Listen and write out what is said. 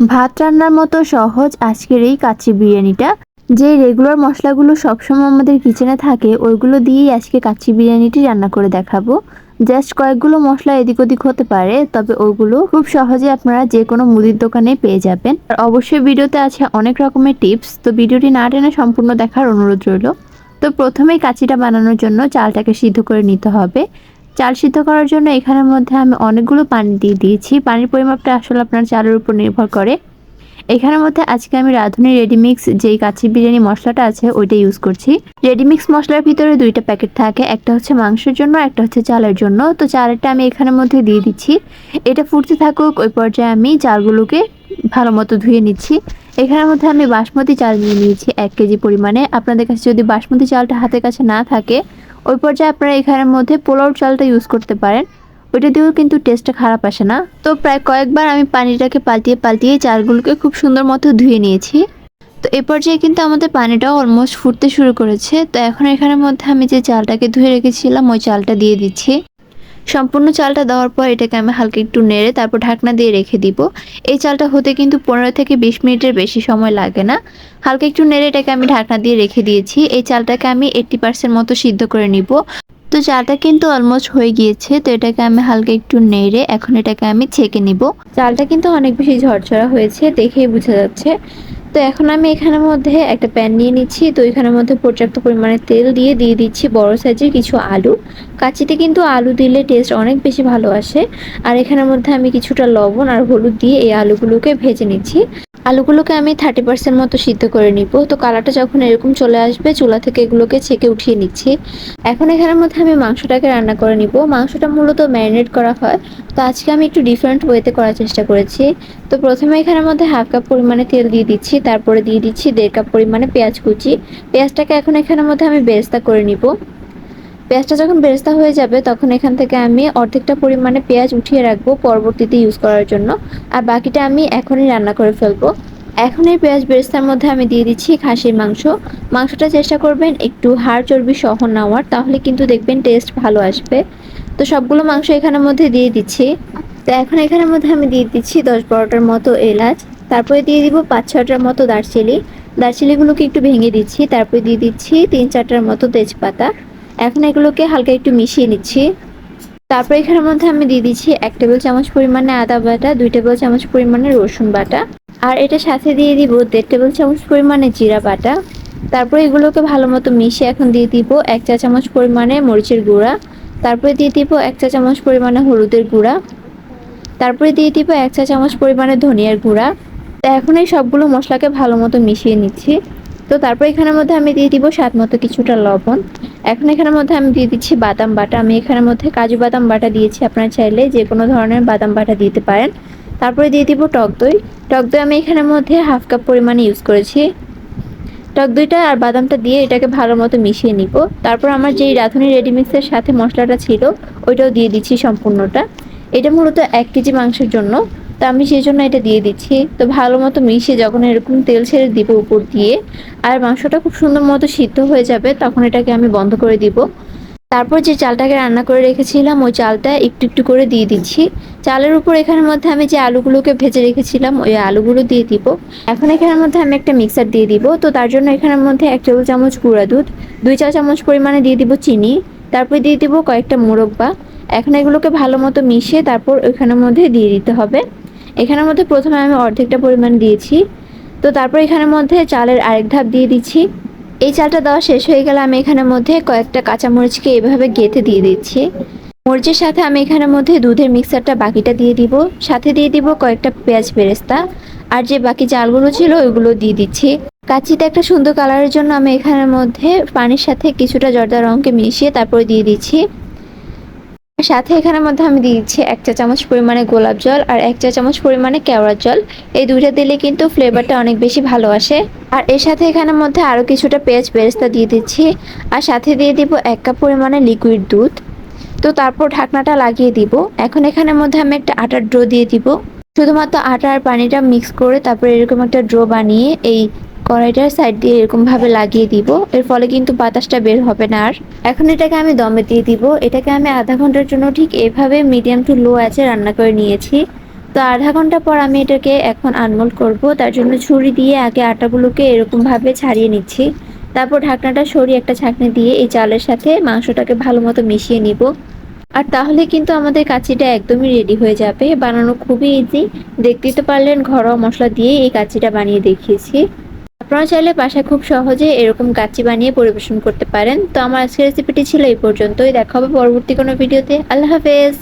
ভাত রান্নার মতো সহজ আজকের এই কাচ্চি বিরিয়ানিটা। যে রেগুলার মশলাগুলো সবসময় আমাদের কিচেনে থাকে, ওইগুলো দিয়েই আজকে কাচ্চি বিরিয়ানিটি রান্না করে দেখাবো। জাস্ট কয়েকগুলো মশলা এদিক ওদিক হতে পারে, তবে ওগুলো খুব সহজে আপনারা যে কোনো মুদির দোকানে পেয়ে যাবেন। আর অবশ্যই ভিডিওতে আছে অনেক রকমের টিপস তো ভিডিওটি না টেনে সম্পূর্ণ দেখার অনুরোধ রইল। তো প্রথমেই কাচ্চিটা বানানোর জন্য চালটাকে সিদ্ধ করে নিতে হবে। চাল সিদ্ধ করার জন্য এখানের মধ্যে আমি অনেকগুলো পানি দিয়ে দিয়েছি। পানির পরিমাপটা আসলে আপনার চালের উপর নির্ভর করে। এখানের মধ্যে আজকে আমি রাঁধুনি রেডিমিক্স যেই কাচ্চি বিরিয়ানি মশলাটা আছে, ওইটা ইউজ করছি। রেডিমিক্স মশলার ভিতরে দুইটা প্যাকেট থাকে, একটা হচ্ছে মাংসের জন্য, একটা হচ্ছে চালের জন্য। তো চালেরটা আমি এখানের মধ্যে দিয়ে দিচ্ছি। এটা ফুটতে থাকুক, ওই পর্যায়ে আমি চালগুলোকে ভালো মতো ধুয়ে নিচ্ছি। এখানের মধ্যে আমি বাসমতি চাল নিয়ে নিয়েছি এক কেজি পরিমাণে। আপনাদের কাছে যদি বাসমতি চালটা হাতের কাছে না থাকে ওই পর্যায়ে আপনারা এখানের মধ্যে পোলাও চালটা ইউজ করতে পারেন। ওইটা দিয়েও কিন্তু টেস্টটা খারাপ আসে না। তো প্রায় কয়েকবার আমি পানিটাকে পাল্টিয়ে পাল্টিয়ে চালগুলোকে খুব সুন্দর মতো ধুয়ে নিয়েছি। তো এ পর্যায়ে কিন্তু আমাদের পানিটাও অলমোস্ট ফুটতে শুরু করেছে। তো এখন এখানের মধ্যে আমি যে চালটাকে ধুয়ে রেখেছিলাম, ওই চালটা দিয়ে দিচ্ছি। সম্পূর্ণ চালটা দেওয়ার পর এটাকে আমি হালকা একটু নেড়ে তারপর ঢাকনা দিয়ে রেখে দিব। এই চালটা হতে কিন্তু পনেরো থেকে বিশ মিনিটের বেশি সময় লাগে না। হালকা একটু নেড়ে এটাকে আমি ঢাকনা দিয়ে রেখে দিয়েছি। এই চালটাকে আমি এইট্টি পার্সেন্ট মতো সিদ্ধ করে নিব। তো চালটা কিন্তু অলমোস্ট হয়ে গিয়েছে। তো এটাকে আমি হালকা একটু নেড়ে এখন এটাকে আমি ছেঁকে নিব। চালটা কিন্তু অনেক বেশি ঝরঝরা হয়েছে, দেখেই বোঝা যাচ্ছে। তো এখন আমি এখানের মধ্যে একটা প্যান নিয়ে নিচ্ছি। তো এখানের মধ্যে পর্যাপ্ত পরিমাণে তেল দিয়ে দিয়ে দিচ্ছি বড় সাইজের কিছু আলু। কাঁচিতে কিন্তু আলু দিলে টেস্ট অনেক বেশি ভালো আসে। আর এখানের মধ্যে আমি কিছুটা লবণ আর হলুদ দিয়ে এই আলুগুলোকে ভেজে নিচ্ছি। আলুগুলোকে আমি থার্টি পার্সেন্ট মতো সিদ্ধ করে নিব। তো কালারটা যখন এরকম চলে আসবে, চুলা থেকে এগুলোকে ছেঁকে উঠিয়ে নিচ্ছি। এখন এখানের মধ্যে আমি মাংসটাকে রান্না করে নিব। মাংসটা মূলত ম্যারিনেট করা হয়। তো আজকে আমি একটু ডিফারেন্ট ওয়েতে করার চেষ্টা করেছি। তো প্রথমে এখানের মধ্যে হাফ কাপ পরিমাণে তেল দিয়ে দিচ্ছি। তারপরে দিয়ে দিচ্ছি দেড় কাপ পরিমাণে পেঁয়াজ কুচি। পেঁয়াজটাকে এখন এখানের মধ্যে আমি বেরেস্তা করে নিব। পেঁয়াজটা যখন বেরেস্তা হয়ে যাবে, তখন এখান থেকে আমি অর্ধেকটা পরিমাণে পেঁয়াজ উঠিয়ে রাখব পরবর্তীতে ইউজ করার জন্য। আর বাকিটা আমি এখনই রান্না করে ফেলব। এখন এই পেঁয়াজ বেরেস্তার মধ্যে আমি দিয়ে দিচ্ছি খাসির মাংস। মাংসটা চেষ্টা করবেন একটু হাড় চর্বি সহ নেওয়ার, তাহলে কিন্তু দেখবেন টেস্ট ভালো আসবে। তো সবগুলো মাংস এখানের মধ্যে দিয়ে দিচ্ছি। তো এখন এখানের মধ্যে আমি দিয়ে দিচ্ছি দশ বারোটার মতো এলাচ। তারপরে দিয়ে দিব পাঁচ ছটার মতো দারচিনি। দারচিনিগুলোকে একটু ভেঙে দিচ্ছি। তারপরে দিয়ে দিচ্ছি তিন চারটার মতো তেজপাতা। এখন এগুলোকে হালকা একটু মিশিয়ে নিচ্ছি। তারপর এখানের মধ্যে আমি দিয়ে দিচ্ছি এক টেবিল চামচ পরিমাণে আদা বাটা, দুই টেবিল চামচ পরিমাণে রসুন বাটা, আর এটা সাথে দিয়ে দিব দেড় টেবিল চামচ পরিমাণে জিরা বাটা। তারপর এগুলোকে ভালো মতো মিশিয়ে এখন দিয়ে দিব এক চা চামচ পরিমাণে মরিচের গুঁড়া, তারপরে দিয়ে দিব এক চা চামচ পরিমাণে হলুদের গুঁড়া, তারপরে দিয়ে দিব এক চা চামচ পরিমাণে ধনিয়ার গুঁড়া। তো এখন এই সবগুলো মশলাকে ভালো মতো মিশিয়ে নিচ্ছি। তো তারপর এখানের মধ্যে আমি দিয়ে দিব স্বাদ মতো কিছুটা লবণ। এখন এখানের মধ্যে আমি দিয়ে দিচ্ছি বাদাম বাটা। আমি এখানের মধ্যে কাজু বাদাম বাটা দিয়েছি। আপনারা চাইলে যে কোনো ধরনের বাদাম বাটা দিতে পারেন। তারপরে দিয়ে দিব টক দই। টক দই আমি এখানের মধ্যে হাফ কাপ পরিমাণে ইউজ করেছি। টক দইটা আর বাদামটা দিয়ে এটাকে ভালো মতো মিশিয়ে নিব। তারপর আমার যেই রাঁধুনি রেডিমিক্সের সাথে মশলাটা ছিল, ওইটাও দিয়ে দিচ্ছি সম্পূর্ণটা। এটা মূলত এক কেজি মাংসের জন্য। তো আমি সেই জন্য এটা দিয়ে দিচ্ছি। তো ভালো মতো মিশিয়ে যখন এরকম তেল ছেড়ে দিব উপর দিয়ে, আর মাংসটা খুব সুন্দর মতো সিদ্ধ হয়ে যাবে, তখন এটাকে আমি বন্ধ করে দিব। তারপর যে চালটাকে রান্না করে রেখেছিলাম, ওই চালটা একটু একটু করে দিয়ে দিচ্ছি। চালের উপর এখানের মধ্যে আমি যে আলুগুলোকে ভেজে রেখেছিলাম, ওই আলুগুলো দিয়ে দিব। এখন এখানের মধ্যে আমি একটা মিক্সার দিয়ে দিব। তো তার জন্য এখানের মধ্যে এক টেবিল চামচ গুঁড়া দুধ, দুই চা চামচ পরিমাণে দিয়ে দিব চিনি, তারপর দিয়ে দিব কয়েকটা মোরব্বা এখন এগুলোকে ভালো মতো মিশিয়ে তারপর ওইখানের মধ্যে দিয়ে দিতে হবে। এখানের মধ্যে প্রথমে আমি অর্ধেকটা পরিমাণ দিয়েছি। তো তারপর এখানের মধ্যে চালের আরেক ধাপ দিয়ে দিচ্ছি। এই চালটা দেওয়া শেষ হয়ে গেলে আমি এখানের মধ্যে কয়েকটা কাঁচামরিচকে এভাবে গেঁথে দিয়ে দিচ্ছি। মরিচের সাথে আমি এখানের মধ্যে দুধের মিক্সারটা বাকিটা দিয়ে দিব। সাথে দিয়ে দিব কয়েকটা পেঁয়াজ বেরেস্তা। আর যে বাকি চালগুলো ছিল ওইগুলো দিয়ে দিচ্ছি। কাচিতে একটা সুন্দর কালারের জন্য আমি এখানের মধ্যে পানির সাথে কিছুটা জর্দা রঙকে মিশিয়ে তারপরে দিয়ে দিচ্ছি। সাথে এখানের মধ্যে আমি দিয়ে দিচ্ছি এক চা চামচ পরিমাণে গোলাপ জল আর এক চা চামচ পরিমাণে কেওড়ার জল। এই দুইটা দিলে কিন্তু ফ্লেভারটা অনেক বেশি ভালো আসে। আর এর সাথে এখানের মধ্যে আরও কিছুটা পেঁয়াজ বেরেস্তা দিয়ে দিচ্ছি। আর সাথে দিয়ে দিব এক কাপ পরিমাণে লিকুইড দুধ। তো তারপর ঢাকনাটা লাগিয়ে দিব। এখন এখানের মধ্যে আমি একটা আটার ড্রো দিয়ে দিব। শুধুমাত্র আটা আর পানিটা মিক্স করে তারপর এরকম একটা ড্রো বানিয়ে এই কড়াইটার সাইড দিয়ে এরকম ভাবে লাগিয়ে দিব। এর ফলে কিন্তু বাতাসটা বের হবে না আর। এখন এটাকে আমি দমে দিয়ে দিব। এটাকে আমি আধা ঘণ্টার জন্য ঠিক এভাবে মিডিয়াম টু লো আছে রান্না করে নিয়েছি। তো আধা ঘণ্টা পর আমি এটাকে এখন আনমোল করব। তার জন্য ছুরি দিয়ে আগে আটাগুলোকে এরকমভাবে ছাড়িয়ে নিচ্ছি। তারপর ঢাকনাটা সরিয়ে একটা ছাঁকনি দিয়ে এই চালের সাথে মাংসটাকে ভালো মতো মিশিয়ে নিব। আর তাহলে কিন্তু আমাদের কাচিটা একদমই রেডি হয়ে যাবে। বানানো খুবই ইজি দেখতেই তো পারলেন ঘরোয়া মশলা দিয়ে এই কাচিটা বানিয়ে দেখিয়েছি। আপনারা চাইলে বাসায় খুব সহজে এরকম কাচি বানিয়ে পরিবেশন করতে পারেন। তো আমার আজকের রেসিপিটি ছিল এই পর্যন্তই। দেখা হবে পরবর্তী কোনো ভিডিওতে আল্লাহ হাফেজ।